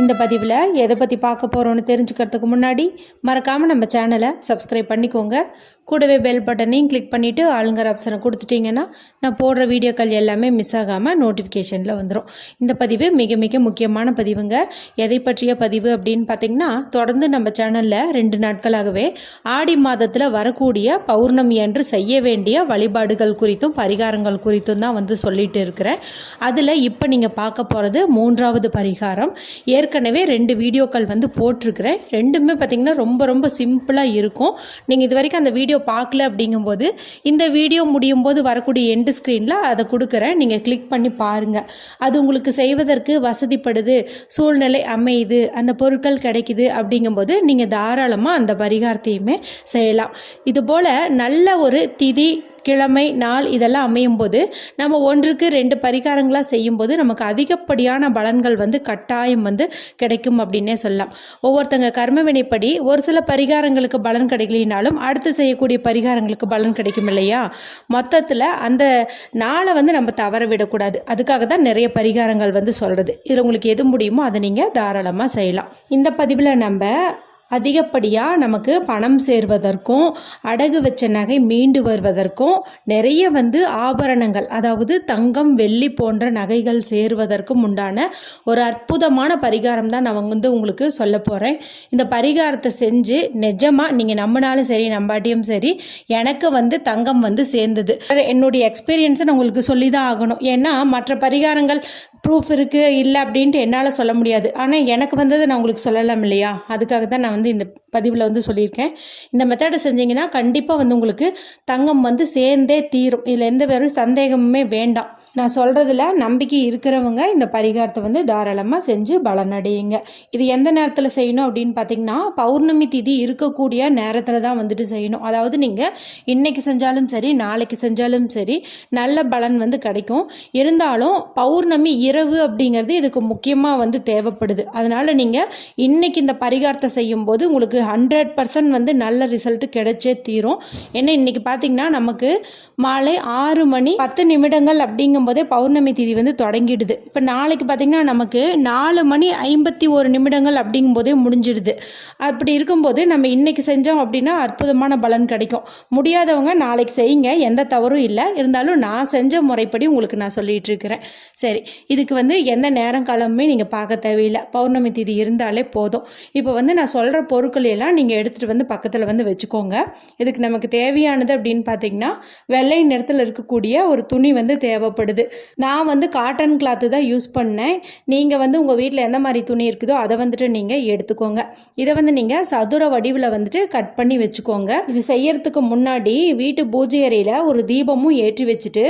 இந்த பதிவில் எதை பற்றி பார்க்க போகிறோன்னு தெரிஞ்சுக்கிறதுக்கு முன்னாடி மறக்காமல் நம்ம சேனலை சப்ஸ்கிரைப் பண்ணிக்கோங்க. கூடவே பெல் பட்டனையும் கிளிக் பண்ணிவிட்டு ஆளுங்கர் ஆப்ஷனை கொடுத்துட்டிங்கன்னா நான் போடுற வீடியோக்கள் எல்லாமே மிஸ் ஆகாமல் நோட்டிஃபிகேஷனில் வந்துடும் இந்த பதிவு மிக மிக முக்கியமான பதிவுங்க. எதை பற்றிய பதிவு அப்படின்னு பார்த்தீங்கன்னா தொடர்ந்து நம்ம சேனலில் ரெண்டு நாட்களாகவே ஆடி மாதத்தில் வரக்கூடிய பௌர்ணமி அன்று செய்ய வேண்டிய வழிபாடுகள் குறித்தும் பரிகாரங்கள் குறித்தும் தான் வந்து சொல்லிட்டு இருக்கிறேன். அதில் இப்போ நீங்கள் பார்க்க போகிறது மூன்றாவது பரிகாரம். ஏற்கனவே ரெண்டு வீடியோக்கள் வந்து போட்டிருக்கிறேன். ரெண்டுமே பார்த்திங்கன்னா ரொம்ப ரொம்ப சிம்பிளாக இருக்கும். நீங்கள் இது வரைக்கும் அந்த வீடியோ பார்க்கல அப்படிங்கும்போது இந்த வீடியோ முடியும் போது வரக்கூடிய எண்டு ஸ்க்ரீனில் அதை கொடுக்குறேன். நீங்கள் கிளிக் பண்ணி பாருங்கள் அது உங்களுக்கு செய்வதற்கு வசதிப்படுது சூழ்நிலை அமையுது அந்த பொருட்கள் கிடைக்குது அப்படிங்கும்போது நீங்கள் தாராளமாக அந்த பரிகாரத்தையுமே செய்யலாம். இதுபோல் நல்ல ஒரு திதி கிழமை நாள் இதெல்லாம் அமையும் போது நம்ம ஒன்றுக்கு ரெண்டு பரிகாரங்களாக செய்யும்போது நமக்கு அதிகப்படியான பலன்கள் வந்து கட்டாயம் வந்து கிடைக்கும் அப்படின்னே சொல்லலாம். ஒவ்வொருத்தங்க கர்ம வினைப்படி ஒரு சில பரிகாரங்களுக்கு பலன் கிடைக்கலினாலும் அடுத்து செய்யக்கூடிய பரிகாரங்களுக்கு பலன் கிடைக்கும் இல்லையா? மொத்தத்தில் அந்த நாளை வந்து நம்ம தவற விடக்கூடாது. அதுக்காக தான் நிறைய பரிகாரங்கள் வந்து சொல்கிறது இதில் உங்களுக்கு எது முடியுமோ அதை நீங்கள் தாராளமாக செய்யலாம். இந்த பதிவில் நம்ம அதிகப்படியாக நமக்கு பணம் சேர்வதற்கும் அடகு வச்ச நகை மீண்டு வருவதற்கும் நிறைய வந்து ஆபரணங்கள் அதாவது தங்கம் வெள்ளி போன்ற நகைகள் சேருவதற்கும் உண்டான ஒரு அற்புதமான பரிகாரம் தான் நான் வந்து உங்களுக்கு சொல்ல போகிறேன் இந்த பரிகாரத்தை செஞ்சு நிஜமாக நீங்கள் நம்பினாலும் சரி நம்பாட்டியும் சரி எனக்கு வந்து தங்கம் வந்து சேர்ந்தது. என்னுடைய எக்ஸ்பீரியன்ஸை நான் உங்களுக்கு சொல்லி தான் ஆகணும். ஏன்னா மற்ற பரிகாரங்கள் ப்ரூஃப் இருக்குது இல்லை அப்படின்ட்டு என்னால் சொல்ல முடியாது. ஆனால் எனக்கு வந்ததை நான் உங்களுக்கு சொல்லலாம் இல்லையா? அதுக்காக தான் நான் வந்து இந்த பதிவில் வந்து சொல்லியிருக்கேன். இந்த மெத்தடை செஞ்சீங்கன்னா கண்டிப்பாக வந்து உங்களுக்கு தங்கம் வந்து சேர்ந்தே தீரும். இதில் எந்த வெறும் சந்தேகமுமே வேண்டாம். நான் சொல்கிறதுல நம்பிக்கை இருக்கிறவங்க இந்த பரிகாரத்தை வந்து தாராளமாக செஞ்சு பலனடையுங்க இது எந்த நேரத்தில் செய்யணும் அப்படின்னு பார்த்தீங்கன்னா பௌர்ணமி திதி இருக்கக்கூடிய நேரத்தில் தான் வந்துட்டு செய்யணும். அதாவது நீங்கள் இன்னைக்கு செஞ்சாலும் சரி நாளைக்கு செஞ்சாலும் சரி நல்ல பலன் வந்து கிடைக்கும். இருந்தாலும் பௌர்ணமி இரவு அப்படிங்கிறது இதுக்கு முக்கியமாக வந்து தேவைப்படுது. அதனால் நீங்கள் இன்னைக்கு இந்த பரிகாரத்தை செய்யும்போது உங்களுக்கு ஹண்ட்ரட் பர்சன்ட் வந்து நல்ல ரிசல்ட் கிடைச்சே தீரும். ஏன்னா இன்னைக்கு பார்த்தீங்கன்னா நமக்கு மாலை ஆறு மணி பத்து நிமிடங்கள் அப்படிங்கும்போதே பௌர்ணமி திதி வந்து தொடங்கிடுது. இப்போ நாளைக்கு பார்த்தீங்கன்னா நமக்கு நாலு மணி ஐம்பத்தி ஒரு நிமிடங்கள் அப்படிங்கும்போதே முடிஞ்சிடுது. அப்படி இருக்கும்போது நம்ம இன்னைக்கு செஞ்சோம் அப்படின்னா அற்புதமான பலன் கிடைக்கும். முடியாதவங்க நாளைக்கு செய்யுங்க எந்த தவறும் இல்லை. இருந்தாலும் நான் செஞ்ச முறைப்படி உங்களுக்கு நான் சொல்லிட்டு இருக்கிறேன். சரி இதுக்கு வந்து எந்த நேரம் காலமுமே நீங்கள் பார்க்க தேவையில்லை. பௌர்ணமி திதி இருந்தாலே போதும். இப்போ வந்து நான் சொல்கிற பொருட்கள் எல்லாம் நீங்கள் எடுத்துகிட்டு வந்து பக்கத்தில் வந்து வச்சுக்கோங்க. இதுக்கு நமக்கு தேவையானது அப்படின்னு பார்த்தீங்கன்னா வெள்ளை நிறத்தில் இருக்கக்கூடிய ஒரு துணி வந்து தேவைப்படுது. நான் வந்து காட்டன் கிளாத்து தான் யூஸ் பண்ணேன். நீங்கள் வந்து உங்கள் வீட்டில் எந்த மாதிரி துணி இருக்குதோ அதை வந்துட்டு நீங்கள் எடுத்துக்கோங்க. இதை வந்து நீங்கள் சதுர வடிவில் வந்துட்டு கட் பண்ணி வச்சுக்கோங்க. இது செய்யறதுக்கு முன்னாடி வீட்டு பூஜை அறையில் ஒரு தீபமும் ஏற்றி வச்சுட்டு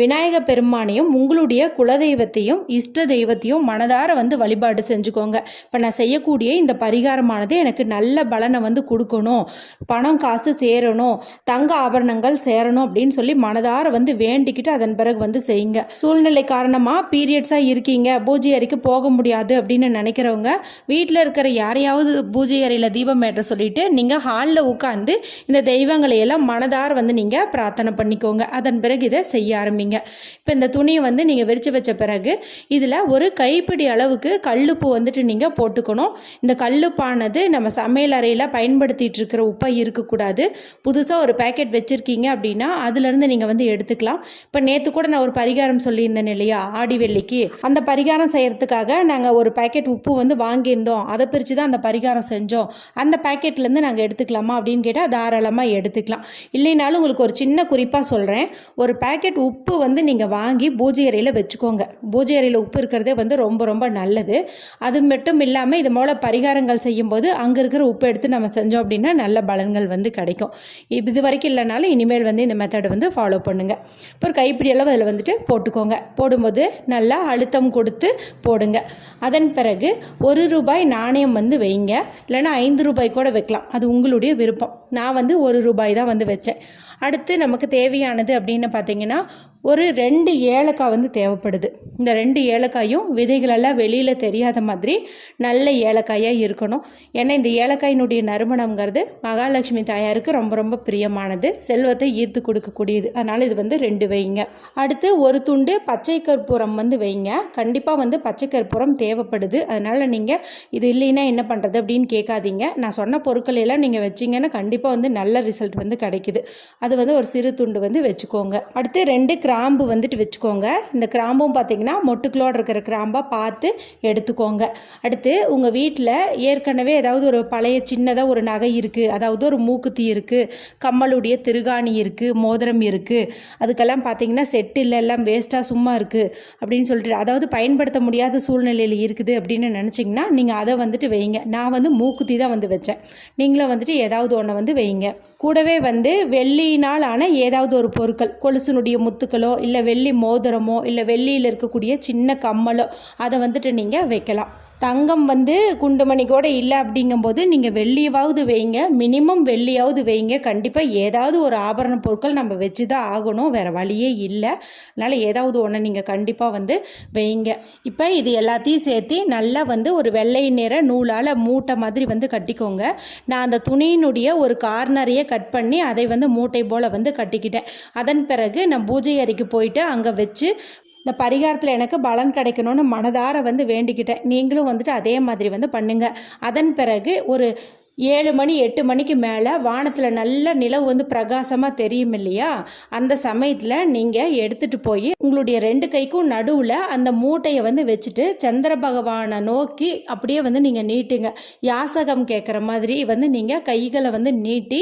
விநாயக பெருமானையும் உங்களுடைய குலதெய்வத்தையும் இஷ்ட தெய்வத்தையும் மனதார வந்து வழிபாடு செஞ்சுக்கோங்க. இப்போ நான் செய்யக்கூடிய இந்த பரிகாரமானது எனக்கு நல்ல பலனை வந்து கொடுக்கணும். பணம் காசு சேரணும். தங்க ஆபரணங்கள் சேரணும் அப்படின்னு சொல்லி மனதார வந்து வேண்டிக்கிட்டு அதன் பிறகு வந்து செய்யுங்க. சூழ்நிலை காரணமாக பீரியட்ஸாக இருக்கீங்க. பூஜை அறைக்கு போக முடியாது அப்படின்னு நினைக்கிறவங்க வீட்டில் இருக்கிற யாரையாவது பூஜை அறையில் தீபம் ஏற்ற சொல்லிட்டு நீங்கள் ஹாலில் உட்காந்து இந்த தெய்வங்களை எல்லாம் மனதார வந்து நீங்கள் பிரார்த்தனை பண்ணிக்கோங்க. அதன் பிறகு இதை செய்ய ஆரம்பிங்க. இப்போ இந்த துணியை வந்து நீங்கள் விரித்து வச்ச பிறகு இதில் ஒரு கைப்பிடி அளவுக்கு கல்லுப்பு வந்துட்டு நீங்கள் போட்டுக்கணும். இந்த கல்லுப்பானது நம்ம சமையல் அறையில் பயன்படுத்திட்டு இருக்கிற உப்பை இருக்கக்கூடாது. புதுசாக ஒரு பேக்கெட் வச்சுருக்கீங்க அப்படின்னா அதுலேருந்து நீங்கள் வந்து எடுத்துக்கலாம். இப்போ நேற்று கூட நான் ஒரு பரிகாரம் சொல்லியிருந்தேன் இல்லையா? ஆடி வெள்ளிக்கு. அந்த பரிகாரம் செய்கிறதுக்காக நாங்கள் ஒரு பேக்கெட் உப்பு வந்து வாங்கியிருந்தோம். அதை பிரித்து தான் அந்த பரிகாரம் செஞ்சோம். அந்த பேக்கெட்லேருந்து நாங்கள் எடுத்துக்கலாமா அப்படின்னு கேட்டால் தாராளமாக எடுத்துக்கலாம். இல்லைனாலும் உங்களுக்கு ஒரு சின்ன குறிப்பாக சொல்கிறேன் ஒரு பேக்கெட் உப்பு வந்து நீங்கள் வாங்கி பூஜை அறையில் வச்சுக்கோங்க. பூஜை அறையில் உப்பு இருக்கிறதே வந்து ரொம்ப ரொம்ப நல்லது. அது மட்டும் இல்லாமல் இது போல் பரிகாரங்கள் செய்யும்போது அங்கே இருக்கிற உப்பு உப்பு எடுத்து நம்ம செஞ்சோம் அப்படின்னா நல்ல பலன்கள் வந்து கிடைக்கும். இது வரைக்கும் இல்லைனாலும் இனிமேல் வந்து இந்த மெத்தடை வந்து ஃபாலோ பண்ணுங்கள் இப்போ ஒரு கைப்பிடி அளவு அதில் வந்துட்டு போட்டுக்கோங்க. போடும்போது நல்லா அழுத்தம் கொடுத்து போடுங்க. அதன் பிறகு ஒரு ரூபாய் நாணயம் வந்து வைங்க. இல்லைன்னா ஐந்து ரூபாய் கூட வைக்கலாம். அது உங்களுடைய விருப்பம். நான் வந்து ஒரு ரூபாய் தான் வந்து வச்சேன். அடுத்து நமக்கு தேவையானது அப்படின்னு பார்த்தீங்கன்னா ஒரு ரெண்டு ஏலக்காய் வந்து தேவைப்படுது. இந்த ரெண்டு ஏலக்காயும் விதைகளெல்லாம் வெளியில் தெரியாத மாதிரி நல்ல ஏலக்காயாக இருக்கணும். ஏன்னா இந்த ஏலக்காயினுடைய நறுமணங்கிறது மகாலட்சுமி தாயாருக்கு ரொம்ப ரொம்ப பிரியமானது. செல்வத்தை ஈர்த்து கொடுக்கக்கூடியது. அதனால் இது வந்து ரெண்டு வைங்க. அடுத்து ஒரு துண்டு பச்சை கற்பூரம் வந்து வைங்க. கண்டிப்பாக வந்து பச்சை கற்பூரம் தேவைப்படுது. அதனால் நீங்கள் இது இல்லைன்னா என்ன பண்ணுறது அப்படின்னு கேட்காதீங்க. நான் சொன்ன பொருட்கள் எல்லாம் நீங்கள் வச்சிங்கன்னா கண்டிப்பாக வந்து நல்ல ரிசல்ட் வந்து கிடைக்குது. அது வந்து ஒரு சிறு துண்டு வந்து வச்சுக்கோங்க. அடுத்து ரெண்டு கிராம்பு வந்துட்டு வச்சுக்கோங்க. இந்த கிராம்பும் பார்த்தீங்கன்னா மொட்டுக்களோடு இருக்கிற கிராம்பாக பார்த்து எடுத்துக்கோங்க. அடுத்து உங்கள் வீட்டில் ஏற்கனவே ஏதாவது ஒரு பழைய சின்னதாக ஒரு நகை இருக்குது அதாவது ஒரு மூக்குத்தி இருக்குது கம்மலுடைய திருகாணி இருக்குது மோதிரம் இருக்குது அதுக்கெல்லாம் பார்த்தீங்கன்னா செட்டு இல்லை எல்லாம் வேஸ்ட்டாக சும்மா இருக்குது அப்படின்னு சொல்லிட்டு அதாவது பயன்படுத்த முடியாத சூழ்நிலையில் இருக்குது அப்படின்னு நினச்சிங்கன்னா நீங்கள் அதை வந்துட்டு வைங்க. நான் வந்து மூக்குத்தி தான் வந்து வச்சேன். நீங்களும் வந்துட்டு ஏதாவது ஒன்று வந்து வைங்க. கூடவே வந்து வெள்ளி வெள்ளியினால் ஆன ஏதாவது ஒரு பொருட்கள் கொலுசுனுடைய முத்துக்களோ இல்லை வெள்ளி மோதிரமோ இல்லை வெள்ளியில் இருக்கக்கூடிய சின்ன கம்மலோ அதை வந்துட்டு நீங்கள் வைக்கலாம். தங்கம் வந்து குண்டுமணி கூட இல்லை அப்படிங்கும்போது நீங்கள் வெள்ளியாவது வைங்க. மினிமம் வெள்ளியாவது வைங்க. கண்டிப்பாக ஏதாவது ஒரு ஆபரண பொருட்கள் நம்ம வச்சு தான் ஆகணும். வேறு வழியே இல்லை. அதனால் ஏதாவது ஒன்று நீங்கள் கண்டிப்பாக வந்து வைங்க. இப்போ இது எல்லாத்தையும் சேர்த்து நல்லா வந்து ஒரு வெள்ளை நிற நூலால் மூட்டை மாதிரி வந்து கட்டிக்கோங்க. நான் அந்த துணியினுடைய ஒரு கார்னரையே கட் பண்ணி அதை வந்து மூட்டை போல் வந்து கட்டிக்கிட்டேன். அதன் பிறகு நான் பூஜை அறைக்கு போயிட்டு அங்கே வச்சு இந்த பரிகாரத்தில் எனக்கு பலன் கிடைக்கணும்னு மனதார வந்து வேண்டிக்கிட்டேன். நீங்களும் வந்துட்டு அதே மாதிரி வந்து பண்ணுங்கள் அதன் பிறகு ஒரு ஏழு மணி எட்டு மணிக்கு மேலே வானத்தில் நல்ல நிலவு வந்து பிரகாசமாக தெரியும் இல்லையா? அந்த சமயத்தில் நீங்கள் எடுத்துகிட்டு போய் உங்களுடைய ரெண்டு கைக்கும் நடுவில் அந்த மூட்டையை வந்து வச்சுட்டு சந்திர பகவானை நோக்கி அப்படியே வந்து நீங்கள் நீட்டுங்க. யாசகம் கேட்குற மாதிரி வந்து நீங்கள் கைகளை வந்து நீட்டி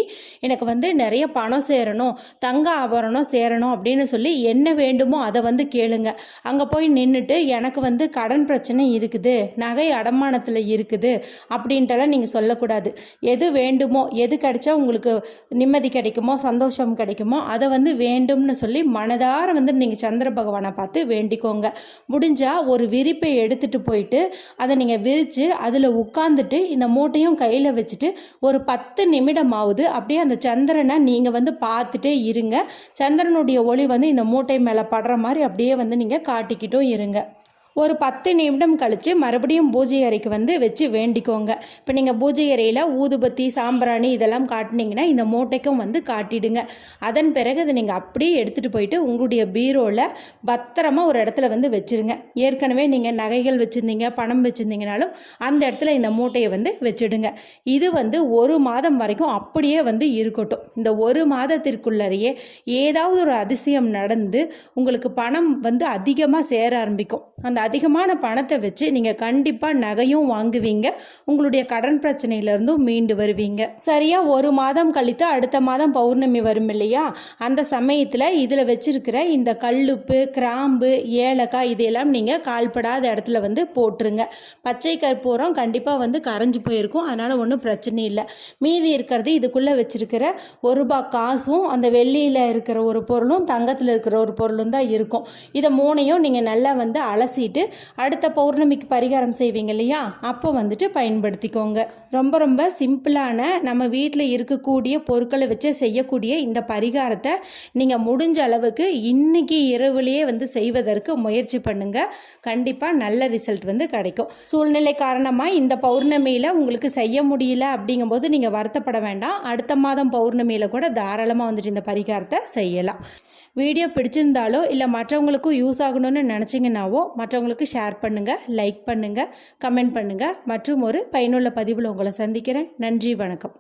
எனக்கு வந்து நிறைய பணம் சேரணும் தங்க ஆபரணம் சேரணும் அப்படின்னு சொல்லி என்ன வேண்டுமோ அதை வந்து கேளுங்க. அங்கே போய் நின்றுட்டு எனக்கு வந்து கடன் பிரச்சனை இருக்குது நகை அடமானத்தில் இருக்குது அப்படின்ட்டெல்லாம் நீங்கள் சொல்லக்கூடாது. எது வேண்டுமோ எது கிடைச்சா உங்களுக்கு நிம்மதி கிடைக்குமோ சந்தோஷம் கிடைக்குமோ அதை வந்து வேண்டும்னு சொல்லி மனதார வந்து நீங்கள் சந்திர பகவானை பார்த்து வேண்டிக்கோங்க. முடிஞ்சால் ஒரு விரிப்பை எடுத்துகிட்டு போயிட்டு அதை நீங்கள் விரித்து அதில் உட்காந்துட்டு இந்த மூட்டையும் கையில் வச்சுட்டு ஒரு பத்து நிமிடம் ஆகுது அப்படியே அந்த சந்திரனை நீங்கள் வந்து பார்த்துட்டே இருங்க. சந்திரனுடைய ஒளி வந்து இந்த மூட்டை மேலே படுற மாதிரி அப்படியே வந்து நீங்கள் காட்டிக்கிட்டும் இருங்க. ஒரு பத்து நிமிடம் கழித்து மறுபடியும் பூஜை அறைக்கு வந்து வச்சு வேண்டிக்கோங்க. இப்போ நீங்கள் பூஜை அறையில் ஊதுபத்தி சாம்பிராணி இதெல்லாம் காட்டினீங்கன்னா இந்த மூட்டைக்கும் வந்து காட்டிடுங்க. அதன் பிறகு அதை நீங்கள் அப்படியே எடுத்துகிட்டு போயிட்டு உங்களுடைய பீரோவில் பத்திரமா ஒரு இடத்துல வந்து வச்சுருங்க. ஏற்கனவே நீங்கள் நகைகள் வச்சுருந்தீங்க பணம் வச்சுருந்தீங்கனாலும் அந்த இடத்துல இந்த மூட்டையை வந்து வச்சுடுங்க. இது வந்து ஒரு மாதம் வரைக்கும் அப்படியே வந்து இருக்கட்டும். இந்த ஒரு மாதத்திற்குள்ளேயே ஏதாவது ஒரு அதிசயம் நடந்து உங்களுக்கு பணம் வந்து அதிகமாக சேர ஆரம்பிக்கும். அந்த அதிகமான பணத்தை வச்சு நீங்கள் கண்டிப்பாக நகையும் வாங்குவீங்க. உங்களுடைய கடன் பிரச்சனையிலேருந்தும் மீண்டு வருவீங்க. சரியாக ஒரு மாதம் கழித்து அடுத்த மாதம் பௌர்ணமி வரும் இல்லையா? அந்த சமயத்தில் இதில் வச்சிருக்கிற இந்த கல்லுப்பு கிராம்பு ஏலக்காய் இதையெல்லாம் நீங்கள் கால்படாத இடத்துல வந்து போட்டுருங்க. பச்சை கற்பூரம் கண்டிப்பாக வந்து கரைஞ்சி போயிருக்கும். அதனால் ஒன்றும் பிரச்சனை இல்லை. மீதி இருக்கிறது இதுக்குள்ளே வச்சிருக்கிற ஒரு ரூபாய் காசும் அந்த வெள்ளியில் இருக்கிற ஒரு பொருளும் தங்கத்தில் இருக்கிற ஒரு பொருளும் தான் இருக்கும். இதை மூணையும் நீங்கள் நல்லா வந்து அலசிட்டு பண்ணிவிட்டு அடுத்த பௌர்ணமிக்கு பரிகாரம் செய்வீங்க இல்லையா? அப்போ வந்துட்டு பயன்படுத்திக்கோங்க. ரொம்ப ரொம்ப சிம்பிளான நம்ம வீட்டில் இருக்கக்கூடிய பொருட்களை வச்சு செய்யக்கூடிய இந்த பரிகாரத்தை நீங்கள் முடிஞ்ச அளவுக்கு இன்னைக்கு இரவுலேயே வந்து செய்வதற்கு முயற்சி பண்ணுங்க. கண்டிப்பாக நல்ல ரிசல்ட் வந்து கிடைக்கும். சூழ்நிலை காரணமாக இந்த பௌர்ணமியில் உங்களுக்கு செய்ய முடியல அப்படிங்கும்போது நீங்கள் வருத்தப்பட வேண்டாம். அடுத்த மாதம் பௌர்ணமியில் கூட தாராளமாக வந்துட்டு இந்த பரிகாரத்தை செய்யலாம். வீடியோ பிடிச்சிருந்தாலோ இல்லை மற்றவங்களுக்கும் யூஸ் ஆகணும்னு நினச்சிங்கன்னாவோ மற்றவங்களுக்கு ஷேர் பண்ணுங்கள் லைக் பண்ணுங்கள் கமெண்ட் பண்ணுங்கள் மற்றும் ஒரு பயனுள்ள பதிவில் உங்களை சந்திக்கிறேன். நன்றி வணக்கம்.